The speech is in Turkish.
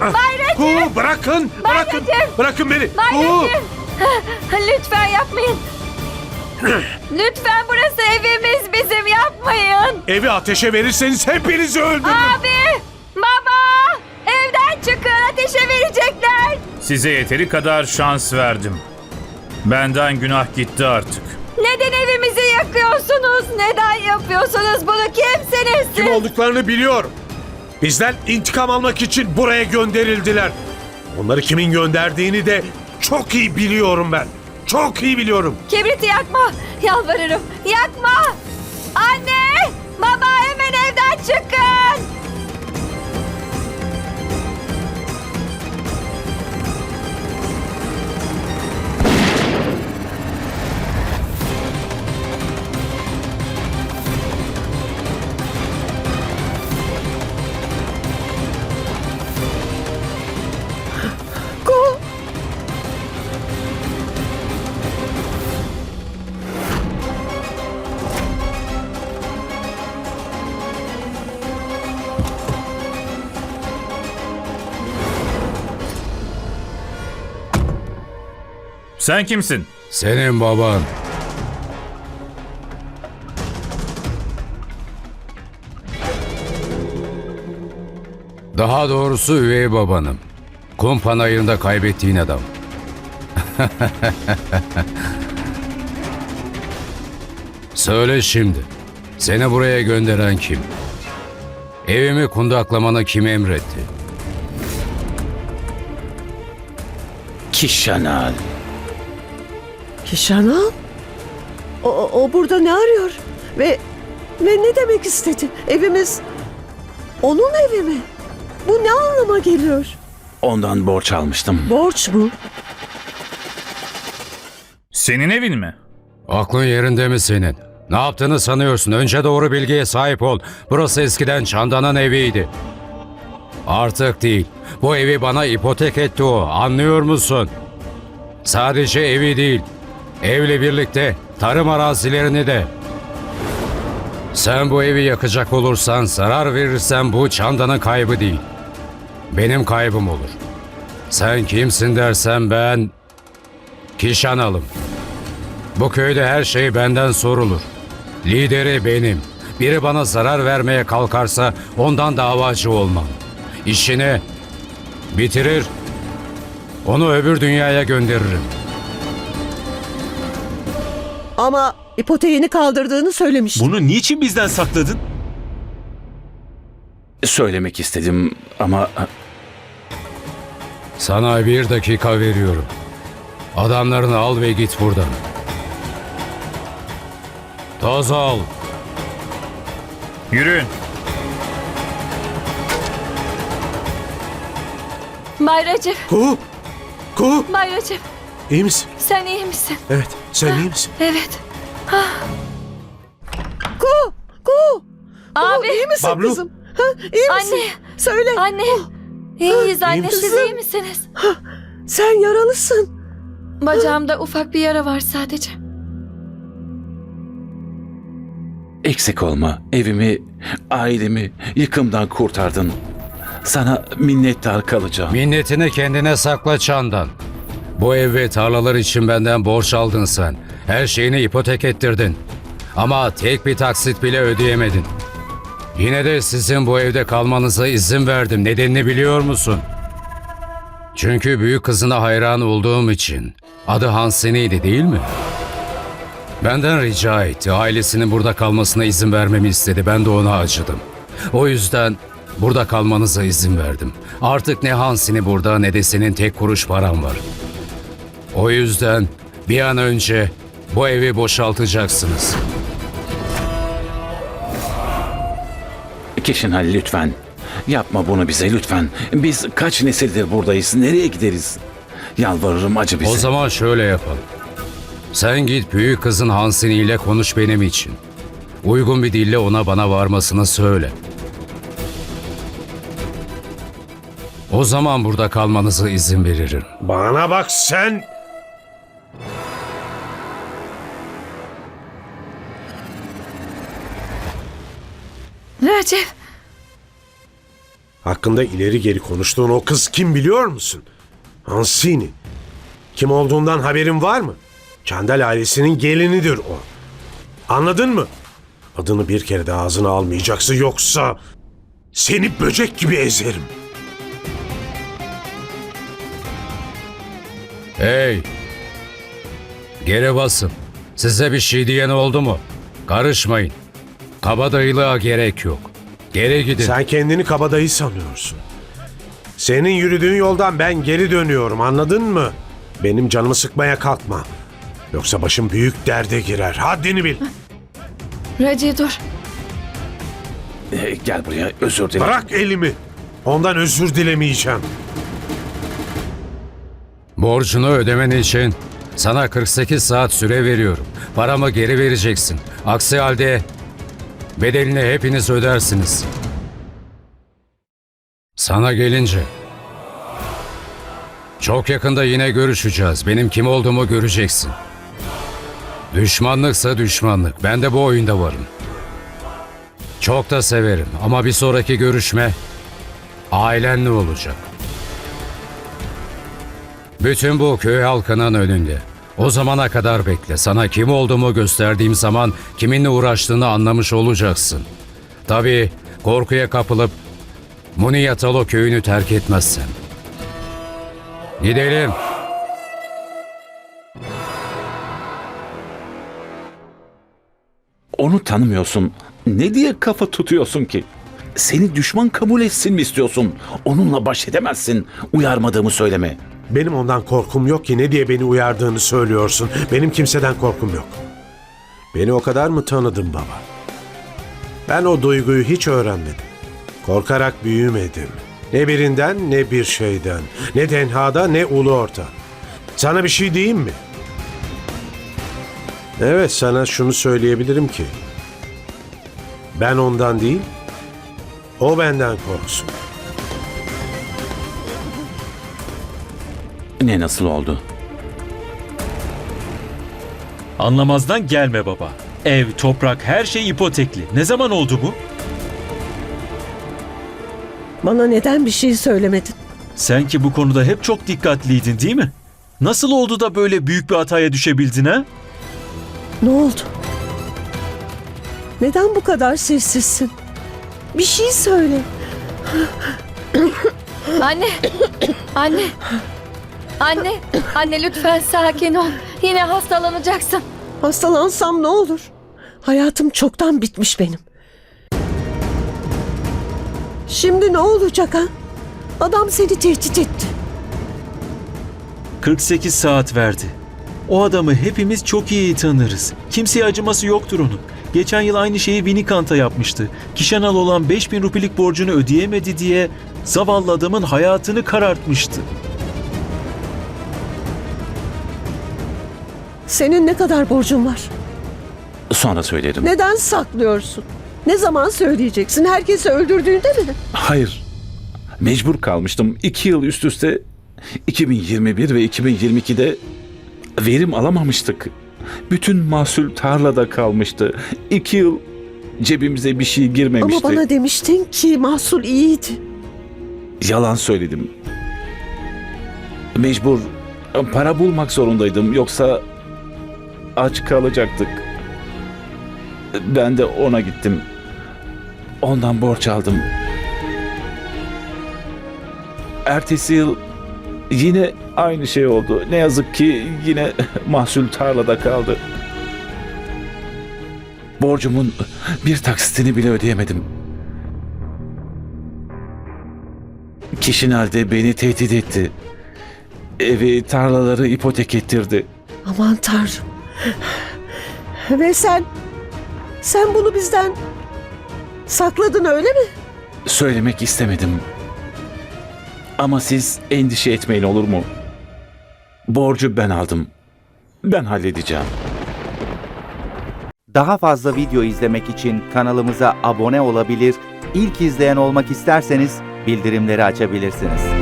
Bay Recep! Hu, bırakın, Bay bırakın, Recep! bırakın beni. Bay Hu. Recep! Lütfen yapmayın. Lütfen burası evimiz bizim yapmayın. Evi ateşe verirseniz hepinizi öldürürüm. Abi! Baba! Evden çıkın ateşe verecekler. Size yeteri kadar şans verdim. Benden günah gitti artık. Neden evimizi yakıyorsunuz? Neden yapıyorsunuz bunu? Kimsiniz siz? Kim olduklarını biliyorum. Bizden intikam almak için buraya gönderildiler. Onları kimin gönderdiğini de çok iyi biliyorum ben. Çok iyi biliyorum. Kibriti yakma. Yalvarırım. Yakma. Anne! Baba hemen evden çıkın. Sen kimsin? Senin baban. Daha doğrusu üvey babanım. Kum panayırında kaybettiğin adam. Söyle şimdi. Seni buraya gönderen kim? Evimi kundaklamanı kim emretti? Kişanal. Kişanal? O, o burada ne arıyor? Ve ve ne demek istedi? Evimiz onun evi mi? Bu ne anlama geliyor? Ondan borç almıştım. Borç mu? Senin evin mi? Aklın yerinde mi senin? Ne yaptığını sanıyorsun? Önce doğru bilgiye sahip ol. Burası eskiden Çandan'ın eviydi. Artık değil. Bu evi bana ipotek etti o. Anlıyor musun? Sadece evi değil. Evle birlikte tarım arazilerini de. Sen bu evi yakacak olursan, zarar verirsen bu Çandan'ın kaybı değil. Benim kaybım olur. Sen kimsin dersen ben... Kişanalım. Bu köyde her şey benden sorulur. Lideri benim. Biri bana zarar vermeye kalkarsa ondan davacı olmam. İşini bitirir. Onu öbür dünyaya gönderirim. Ama ipoteğini kaldırdığını söylemişti. Bunu niçin bizden sakladın? Söylemek istedim ama Sana bir dakika veriyorum. Adamlarını al ve git buradan. Toz al. Yürüyün. Bay Recep, Bay Recep iyi misin? sen iyi misin? Evet, sen iyi misin? Evet. Ku! Ku! Abi, iyi misin Bablu. kızım? Ha, iyi misin? Anne. Söyle. anne. İyiyiz anne, misin? siz iyi misiniz? Sen yaralısın. Bacağımda ufak bir yara var sadece. eksik olma. Evimi, ailemi yıkımdan kurtardın. Sana minnettar kalacağım. Minnetini kendine sakla Çandan. Bu ev ve tarlalar için benden borç aldın sen. Her şeyini ipotek ettirdin. Ama tek bir taksit bile ödeyemedin. Yine de sizin bu evde kalmanıza izin verdim. Nedenini biliyor musun? Çünkü büyük kızına hayran olduğum için. Adı Hansini'ydi değil mi? Benden rica etti. Ailesinin burada kalmasına izin vermemi istedi. Ben de ona acıdım. O yüzden burada kalmanıza izin verdim. Artık ne Hansini burada ne de senin tek kuruş param var. O yüzden bir an önce bu evi boşaltacaksınız. Kişinal lütfen. Yapma bunu bize lütfen. Biz kaç nesildir buradayız. Nereye gideriz? Yalvarırım acı bize. O zaman şöyle yapalım. Sen git büyük kızın Hansini ile konuş benim için. Uygun bir dille ona bana varmasını söyle. O zaman burada kalmanıza izin veririm. Bana bak sen. Recep, Hakkında ileri geri konuştuğun o kız kim biliyor musun? Hansini. Kim olduğundan haberin var mı? Çandel ailesinin gelinidir o. Anladın mı? Adını bir kere de ağzına almayacaksın yoksa seni böcek gibi ezerim. Hey! Geri basın. Size bir şey diyen oldu mu? Karışmayın. Kabadayılığa gerek yok. Geri gidin. Sen kendini kabadayı sanıyorsun. Senin yürüdüğün yoldan ben geri dönüyorum anladın mı? Benim canımı sıkmaya kalkma. Yoksa başım büyük derde girer. Haddini bil. Raci dur. Ee, gel buraya özür dilerim. Bırak elimi. Ondan özür dilemeyeceğim. Borcunu ödemen için sana 48 saat süre veriyorum. Paramı geri vereceksin. Aksi halde bedelini hepiniz ödersiniz. Sana gelince çok yakında yine görüşeceğiz. Benim kim olduğumu göreceksin. Düşmanlıksa düşmanlık. Ben de bu oyunda varım. Çok da severim ama bir sonraki görüşme ailenle olacak. Bütün bu köy halkının önünde. O zamana kadar bekle. Sana kim olduğumu gösterdiğim zaman kiminle uğraştığını anlamış olacaksın. Tabii korkuya kapılıp Muniyatalo köyünü terk etmezsen. Gidelim. Onu tanımıyorsun. Ne diye kafa tutuyorsun ki? Seni düşman kabul etsin mi istiyorsun? Onunla baş edemezsin. Uyarmadığımı söyleme. Benim ondan korkum yok ki ne diye beni uyardığını söylüyorsun. Benim kimseden korkum yok. Beni o kadar mı tanıdın baba? Ben o duyguyu hiç öğrenmedim. Korkarak büyümedim. Ne birinden ne bir şeyden. Ne tenhada ne ulu orta. Sana bir şey diyeyim mi? Evet sana şunu söyleyebilirim ki. Ben ondan değil, o benden korksun. Ne nasıl oldu? Anlamazdan gelme baba. Ev, toprak, her şey ipotekli. Ne zaman oldu bu? Bana neden bir şey söylemedin? Sen ki bu konuda hep çok dikkatliydin değil mi? Nasıl oldu da böyle büyük bir hataya düşebildin ha? Ne oldu? Neden bu kadar sessizsin? Bir şey söyle. Anne. Anne. Anne. Anne lütfen sakin ol. Yine hastalanacaksın. Hastalansam ne olur? Hayatım çoktan bitmiş benim. Şimdi ne olacak ha? Adam seni tehdit etti. 48 saat verdi. O adamı hepimiz çok iyi tanırız. Kimseye acıması yoktur onun. Geçen yıl aynı şeyi Vinikant'a yapmıştı. Kişanal olan 5000 rupilik borcunu ödeyemedi diye zavallı adamın hayatını karartmıştı. Senin ne kadar borcun var? Sonra söylerim. Neden saklıyorsun? Ne zaman söyleyeceksin? Herkesi öldürdüğünde mi? Hayır. Mecbur kalmıştım. İki yıl üst üste 2021 ve 2022'de verim alamamıştık. Bütün mahsul tarlada kalmıştı. İki yıl cebimize bir şey girmemişti. Ama bana demiştin ki mahsul iyiydi. Yalan söyledim. Mecbur para bulmak zorundaydım. Yoksa aç kalacaktık. Ben de ona gittim. Ondan borç aldım. Ertesi yıl yine aynı şey oldu. Ne yazık ki yine mahsul tarlada kaldı. Borcumun bir taksitini bile ödeyemedim. Kişinal beni tehdit etti. Evi, tarlaları ipotek ettirdi. Aman tanrım. Ve sen... Sen bunu bizden sakladın öyle mi? Söylemek istemedim. Ama siz endişe etmeyin olur mu? Borcu ben aldım. Ben halledeceğim. Daha fazla video izlemek için kanalımıza abone olabilir, ilk izleyen olmak isterseniz bildirimleri açabilirsiniz.